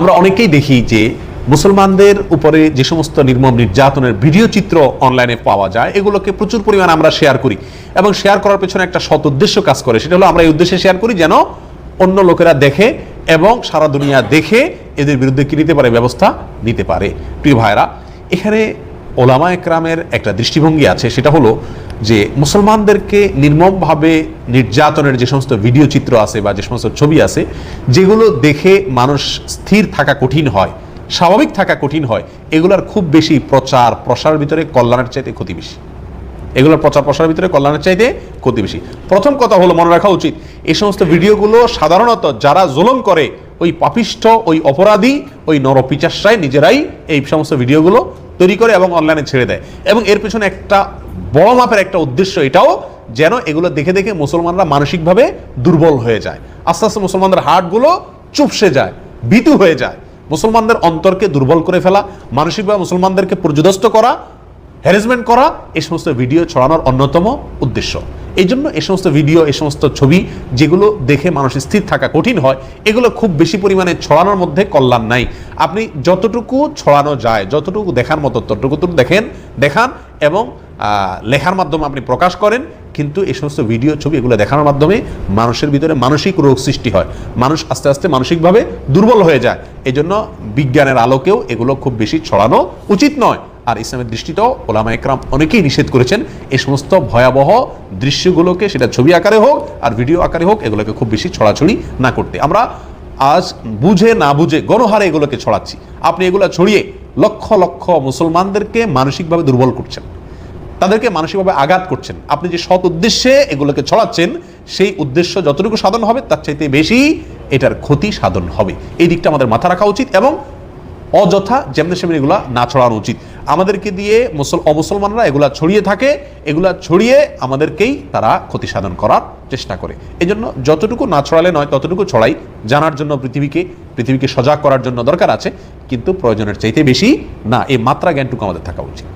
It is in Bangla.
আমরা অনেকেই দেখি যে মুসলমানদের উপরে যে সমস্ত নির্মম নির্যাতনের ভিডিও চিত্র অনলাইনে পাওয়া যায়, এগুলোকে প্রচুর পরিমাণ আমরা শেয়ার করি। এবং শেয়ার করার পেছনে একটা সৎ উদ্দেশ্য কাজ করে, সেটা হলো আমরা এই উদ্দেশ্যে শেয়ার করি যেন অন্য লোকেরা দেখে এবং সারা দুনিয়া দেখে এদের বিরুদ্ধে কি নিতে পারে, ব্যবস্থা নিতে পারে। প্রিয় ভাইরা এখানে ওলামা একরামের একটা দৃষ্টিভঙ্গি আছে, সেটা হলো যে মুসলমানদেরকে নির্মমভাবে নির্যাতনের যে সমস্ত ভিডিও চিত্র আছে বা যে সমস্ত ছবি আছে, যেগুলো দেখে মানুষ স্থির থাকা কঠিন হয়, স্বাভাবিক থাকা কঠিন হয়, এগুলোর খুব বেশি প্রচার, প্রসার ভিতরে কল্যাণের চাইতে ক্ষতি বেশি। এগুলোর প্রচার প্রসারের ভিতরে কল্যাণের চাইতে ক্ষতি বেশি। প্রথম কথা হলো, মনে রাখা উচিত, এই সমস্ত ভিডিওগুলো সাধারণত যারা জুলুম করে, ওই পাপিষ্ঠ, ওই অপরাধী, ওই নরপিচাশ্রায় নিজেরাই এই সমস্ত ভিডিওগুলো তৈরি করে এবং অনলাইনে ছেড়ে দেয়। এবং এর পেছনে একটা বড় মাপের একটা উদ্দেশ্য এটাও যেন এগুলো দেখে দেখে মুসলমানরা মানসিকভাবে দুর্বল হয়ে যায়। আস্তে আস্তে মুসলমানদের হার্টগুলো চুপসে যায়, ভীতু হয়ে যায়। মুসলমানদের অন্তরকে দুর্বল করে ফেলা, মানসিকভাবে মুসলমানদেরকে পর্যদস্ত করা হ্যারাসমেন্ট করা এই সমস্ত ভিডিও ছড়ানোর অন্যতম উদ্দেশ্য। এই জন্য এই সমস্ত ভিডিও এই সমস্ত ছবি যেগুলো দেখে মানুষ স্থির থাকা কঠিন হয়, এগুলো খুব বেশি পরিমাণে ছড়ানোর মধ্যে কল্যাণ নাই। আপনি যতটুকু ছড়ানো যায়, যতটুকু দেখার মতো ততটুকু দেখেন, দেখান এবং লেখার মাধ্যমে আপনি প্রকাশ করেন, কিন্তু এই সমস্ত ভিডিও ছবি এগুলো দেখানোর মাধ্যমে মানুষের ভিতরে মানসিক রোগ সৃষ্টি হয়। মানুষ আস্তে আস্তে মানসিকভাবে দুর্বল হয়ে যায়। এজন্য বিজ্ঞানের আলোকেও এগুলো খুব বেশি ছড়ানো উচিত নয়। আর ইসলামের দৃষ্টিতেও ওলামা একরাম অনেকেই নিষেধ করেছেন এই সমস্ত ভয়াবহ দৃশ্যগুলোকে, সেটা ছবি আকারে হোক আর ভিডিও আকারে হোক, এগুলোকে খুব বেশি ছড়াছড়ি না করতে। আমরা আজ বুঝে না বুঝে গণহারে এগুলোকে ছড়াচ্ছি। আপনি এগুলো ছড়িয়ে লক্ষ লক্ষ মুসলমানদেরকে মানসিকভাবে দুর্বল করছেন, তাদেরকে মানসিকভাবে আঘাত করছেন। আপনি যে সৎ উদ্দেশ্যে এগুলোকে ছড়াচ্ছেন, সেই উদ্দেশ্য যতটুকু সাধন হবে, তার চাইতে বেশি এটার ক্ষতি সাধন হবে। এই দিকটা আমাদের মাথা রাখা উচিত এবং অযথা যেমনি সেমনি এগুলা না ছড়ানো উচিত। আমাদেরকে দিয়ে মুসল, অমুসলমানরা এগুলা ছড়িয়ে থাকে, এগুলা ছড়িয়ে আমাদেরকেই তারা ক্ষতি সাধন করার চেষ্টা করে। এজন্য জন্য যতটুকু না ছড়ালে নয়, ততটুকু ছড়াই। জানার জন্য পৃথিবীকে পৃথিবীকে সজাগ করার জন্য দরকার আছে, কিন্তু প্রয়োজনের চাইতে বেশি না। এই মাত্রা জ্ঞানটুকু আমাদের থাকা উচিত।